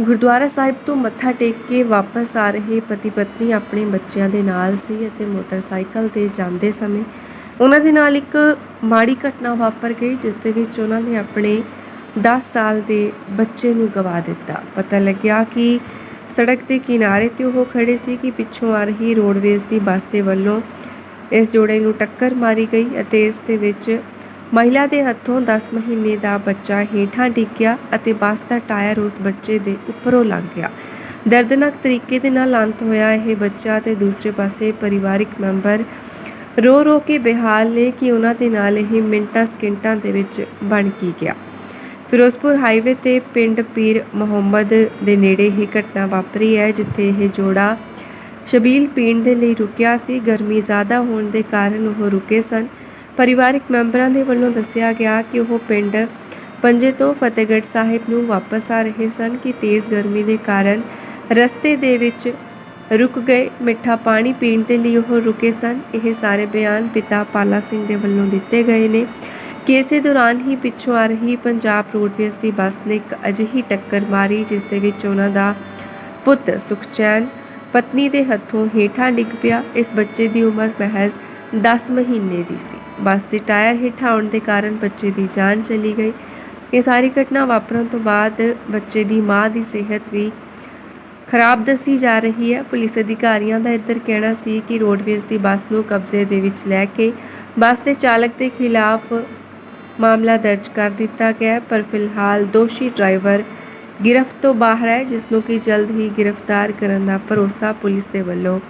ਗੁਰਦੁਆਰਾ ਸਾਹਿਬ ਤੋਂ ਮੱਥਾ ਟੇਕ ਕੇ ਵਾਪਸ ਆ ਰਹੇ ਪਤੀ ਪਤਨੀ ਆਪਣੇ ਬੱਚਿਆਂ ਦੇ ਨਾਲ ਸੀ ਅਤੇ ਮੋਟਰਸਾਈਕਲ ਤੇ ਜਾਂਦੇ ਸਮੇਂ ਉਹਨਾਂ ਦੇ ਨਾਲ ਇੱਕ ਮਾੜੀ ਘਟਨਾ ਵਾਪਰ ਗਈ, ਜਿਸ ਦੇ ਵਿੱਚ ਉਹਨਾਂ ਨੇ ਆਪਣੇ 10 ਸਾਲ ਦੇ ਬੱਚੇ ਨੂੰ ਗਵਾ ਦਿੱਤਾ। ਪਤਾ ਲੱਗਿਆ ਕਿ ਸੜਕ ਦੇ ਕਿਨਾਰੇ ਤੇ ਉਹ ਖੜੇ ਸੀ ਕਿ ਪਿੱਛੋਂ ਆ ਰਹੀ ਰੋਡਵੇਜ਼ ਦੀ ਬੱਸ ਦੇ ਵੱਲੋਂ ਇਸ ਜੋੜੇ ਨੂੰ ਟੱਕਰ ਮਾਰੀ ਗਈ ਅਤੇ ਇਸ ਦੇ ਵਿੱਚ ਮਹਿਲਾ ਦੇ ਹੱਥੋਂ 10 ਮਹੀਨੇ ਦਾ ਬੱਚਾ ਹੇਠਾਂ ਡਿੱਗਿਆ ਅਤੇ ਬੱਸ ਦਾ ਟਾਇਰ ਉਸ ਬੱਚੇ ਦੇ ਉੱਪਰੋਂ ਲੰਘ ਗਿਆ। ਦਰਦਨਾਕ ਤਰੀਕੇ ਦੇ ਨਾਲ ਅੰਤ ਹੋਇਆ ਇਹ ਬੱਚਾ ਤੇ ਦੂਸਰੇ ਪਾਸੇ ਪਰਿਵਾਰਿਕ ਮੈਂਬਰ ਰੋ ਰੋ ਕੇ ਬੇਹਾਲ ਨੇ ਕਿ ਉਹਨਾਂ ਦੇ ਨਾਲ ਇਹ ਮਿੰਟਾਂ ਸਕਿੰਟਾਂ ਦੇ ਵਿੱਚ ਬਣ ਕੀ ਗਿਆ। ਫਿਰੋਜ਼ਪੁਰ ਹਾਈਵੇ ਤੇ ਪਿੰਡ ਪੀਰ ਮੁਹੰਮਦ ਦੇ ਨੇੜੇ ਹੀ ਘਟਨਾ ਵਾਪਰੀ ਹੈ, ਜਿੱਥੇ ਇਹ ਜੋੜਾ ਸ਼ਬੀਲ ਪੀਣ ਦੇ ਲਈ ਰੁਕਿਆ ਸੀ। ਗਰਮੀ ਜ਼ਿਆਦਾ ਹੋਣ ਦੇ ਕਾਰਨ ਉਹ ਰੁਕੇ ਸਨ। ਪਰਿਵਾਰਕ ਮੈਂਬਰਾਂ ਦੇ ਵੱਲੋਂ ਦੱਸਿਆ ਗਿਆ ਕਿ ਉਹ ਪਿੰਡ ਪੰਜੇ ਤੋਂ ਫਤਿਹਗੜ੍ਹ ਸਾਹਿਬ ਨੂੰ ਵਾਪਸ ਆ ਰਹੇ ਸਨ ਕਿ ਤੇਜ਼ ਗਰਮੀ ਦੇ ਕਾਰਨ ਰਸਤੇ ਦੇ ਵਿੱਚ ਰੁਕ ਗਏ, ਮਿੱਠਾ ਪਾਣੀ ਪੀਣ ਦੇ ਲਈ ਉਹ ਰੁਕੇ ਸਨ। ਇਹ ਸਾਰੇ ਬਿਆਨ ਪਿਤਾ ਪਾਲਾ ਸਿੰਘ ਦੇ ਵੱਲੋਂ ਦਿੱਤੇ ਗਏ ਨੇ। ਕਿ ਇਸੇ ਦੌਰਾਨ ਹੀ ਪਿੱਛੋਂ ਆ ਰਹੀ ਪੰਜਾਬ ਰੋਡਵੇਜ਼ ਦੀ ਬੱਸ ਨੇ ਇੱਕ ਅਜਿਹੀ ਟੱਕਰ ਮਾਰੀ ਜਿਸ ਦੇ ਵਿੱਚ ਉਹਨਾਂ ਦਾ ਪੁੱਤ ਸੁਖਚੈਨ ਪਤਨੀ ਦੇ ਹੱਥੋਂ ਹੇਠਾਂ ਡਿੱਗ ਪਿਆ। ਇਸ ਬੱਚੇ ਦੀ ਉਮਰ ਮਹਿਜ਼ 10 ਮਹੀਨੇ ਦੀ ਸੀ। ਬੱਸ ਦੇ ਟਾਇਰ ਹੇਠਾਂ ਆਉਣ ਦੇ ਕਾਰਨ ਬੱਚੇ ਦੀ ਜਾਨ ਚਲੀ ਗਈ। ਇਹ ਸਾਰੀ ਘਟਨਾ ਵਾਪਰਨ ਤੋਂ ਬਾਅਦ ਬੱਚੇ ਦੀ ਮਾਂ ਦੀ ਸਿਹਤ ਵੀ ਖਰਾਬ ਦੱਸੀ ਜਾ ਰਹੀ ਹੈ। ਪੁਲਿਸ ਅਧਿਕਾਰੀਆਂ ਦਾ ਇੱਧਰ ਕਹਿਣਾ ਸੀ ਕਿ ਰੋਡਵੇਜ਼ ਦੀ ਬੱਸ ਨੂੰ ਕਬਜ਼ੇ ਦੇ ਵਿੱਚ ਲੈ ਕੇ ਬੱਸ ਦੇ ਚਾਲਕ ਦੇ ਖਿਲਾਫ ਮਾਮਲਾ ਦਰਜ ਕਰ ਦਿੱਤਾ ਗਿਆ ਪਰ ਫਿਲਹਾਲ ਦੋਸ਼ੀ ਡਰਾਈਵਰ ਗ੍ਰਿਫਤ ਤੋਂ ਬਾਹਰ ਹੈ, ਜਿਸ ਨੂੰ ਕਿ ਜਲਦ ਹੀ ਗ੍ਰਿਫਤਾਰ ਕਰਨ ਦਾ ਭਰੋਸਾ ਪੁਲਿਸ ਦੇ ਵੱਲੋਂ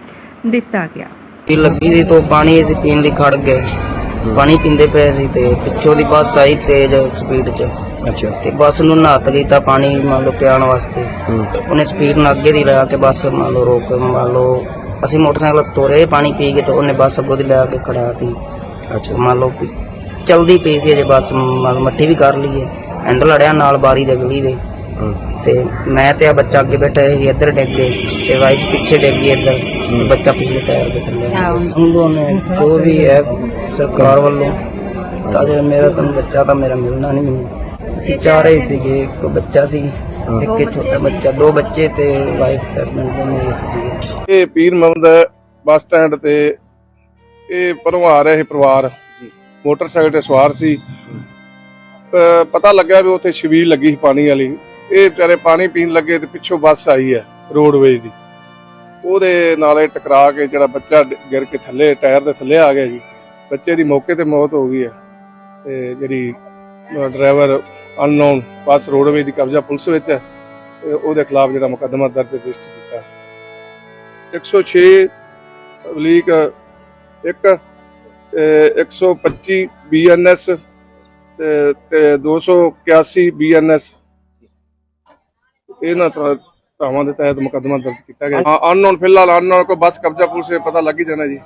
ਦਿੱਤਾ ਗਿਆ। ਟੀ ਲੱਗੀ ਸੀ ਤੋਂ ਪਾਣੀ ਅਸੀਂ ਪੀਣ ਲਈ ਖੜ ਗਏ। ਪਾਣੀ ਪੀਂਦੇ ਪਏ ਸੀ ਤੇ ਪਿੱਛੋਂ ਦੀ ਬੱਸ ਆਈ ਤੇਜ਼ ਸਪੀਡ 'ਚ। ਅੱਛਾ। ਤੇ ਬੱਸ ਨੂੰ ਨਹਾਤ ਗਈ ਤਾਂ ਪਾਣੀ ਮੰਨ ਲਓ ਪਿਆਉਣ ਵਾਸਤੇ। ਉਹਨੇ ਸਪੀਡ ਨਾਲ ਅੱਗੇ ਦੀ ਲਿਆ ਕੇ ਬੱਸ ਮੰਨ ਲਓ ਰੋਕ ਮੰਨ ਲਓ ਅਸੀਂ ਮੋਟਰਸਾਈਕਲ ਤੋਰੇ ਪਾਣੀ ਪੀ ਕੇ ਤੇ ਉਹਨੇ ਬੱਸ ਅੱਗੋਂ ਦੀ ਲਿਆ ਕੇ ਖੜਾਤੀ ਅੱਛਾ। ਮੰਨ ਲਓ ਚਲਦੀ ਪਈ ਸੀ ਅਜੇ ਬੱਸ ਮੱਠੀ ਵੀ ਕਰ ਲਈਏ। ਐਂਡ ਲੜਿਆ ਨਾਲ ਬਾਰੀ ਦੇ ਅਗਲੀ ਦੇ। ਤੇ ਮੈਂ ਤੇ ਆ ਬੱਚਾ ਅੱਗੇ ਬੈਠਾ ਸੀ ਇੱਧਰ ਡਿੱਗ ਗਏ ਤੇ ਵਾਈਫ ਪਿੱਛੇ ਡਿੱਗ ਗਈ ਇੱਧਰ ਤੇ ਬੱਚਾ ਪਿਛਲੇ ਟਾਇਰ ਦੇ ਥੱਲੇ ਉਹਨਾਂ ਨੇ ਜੋ ਵੀ ਹੈ ਸਰਕਾਰ ਵੱਲੋਂ ਤਾਂ ਜੇ ਮੇਰਾ ਤਾਂ ਬੱਚਾ ਤਾਂ ਮੇਰਾ ਮਿਲਣਾ ਨਹੀਂ ਮੈਨੂੰ। ਅਸੀਂ ਚਾਰੇ ਹੀ ਸੀਗੇ ਇੱਕ ਬੱਚਾ ਸੀ ਇੱਕ ਇਹ ਛੋਟਾ ਬੱਚਾ ਦੋ ਬੱਚੇ ਤੇ ਵਾਈਫ ਹਸਬੰਡ ਦੋਨੇ ਅਸੀਂ ਸੀਗੇ। ਇਹ ਪੀਰ ਮੁਹੰਮਦ ਬੱਸ ਸਟੈਂਡ ਤੇ ਇਹ ਪਰੋਂ ਆ ਰਿਹਾ ਸੀ ਪਰਿਵਾਰ। ਮੋਟਰਸਾਈਕਲ ਤੇ ਸਵਾਰ ਸੀ। ਪਤਾ ਲੱਗਿਆ ਵੀ ਉੱਥੇ ਛਬੀਲ ਲੱਗੀ ਸੀ ਪਾਣੀ ਵਾਲੀ। ਇਹ ਵਿਚਾਰੇ ਪਾਣੀ ਪੀਣ ਲੱਗੇ ਤੇ ਪਿੱਛੋਂ ਬੱਸ ਆਈ ਹੈ ਰੋਡਵੇਜ ਦੀ। ਉਹਦੇ ਨਾਲੇ ਟਕਰਾ ਕੇ ਜਿਹੜਾ ਬੱਚਾ ਗਿਰ ਕੇ ਥੱਲੇ, ਟਾਇਰ ਦੇ ਥੱਲੇ ਆ ਗਿਆ ਜੀ। ਬੱਚੇ ਦੀ ਮੌਕੇ ਤੇ ਮੌਤ ਹੋ ਗਈ ਹੈ ਤੇ ਜਿਹੜੀ ਡਰਾਈਵਰ ਅਨਨੋਨ ਬੱਸ ਰੋਡਵੇਜ ਦੀ ਕਬਜ਼ਾ ਪੁਲਿਸ ਵਿੱਚ ਹੈ ਤੇ ਉਹਦੇ ਖਿਲਾਫ ਜਿਹੜਾ ਮੁਕੱਦਮਾ ਦਰਜ ਰਜਿਸਟਰ ਕੀਤਾ 106 ਅਬਲੀਕ 1 125 ਬੀਐਨਐਸ ਤੇ 281 ਬੀਐਨਐਸ ਇਹਨਾਂ ਤਰ੍ਹਾਂ ਧਾਵਾਂ ਦੇ ਤਹਿਤ ਮੁਕੱਦਮਾ ਦਰਜ ਕੀਤਾ ਗਿਆ। ਹਾਂ ਅਨਨੋਨ ਫਿਲਹਾਲ ਅਨਨੋਨ ਕੋ ਬਸ ਕਬਜ਼ਾ ਪੁਲਿਸ ਪਤਾ ਲੱਗ ਹੀ ਜਾਣਾ ਜੀ।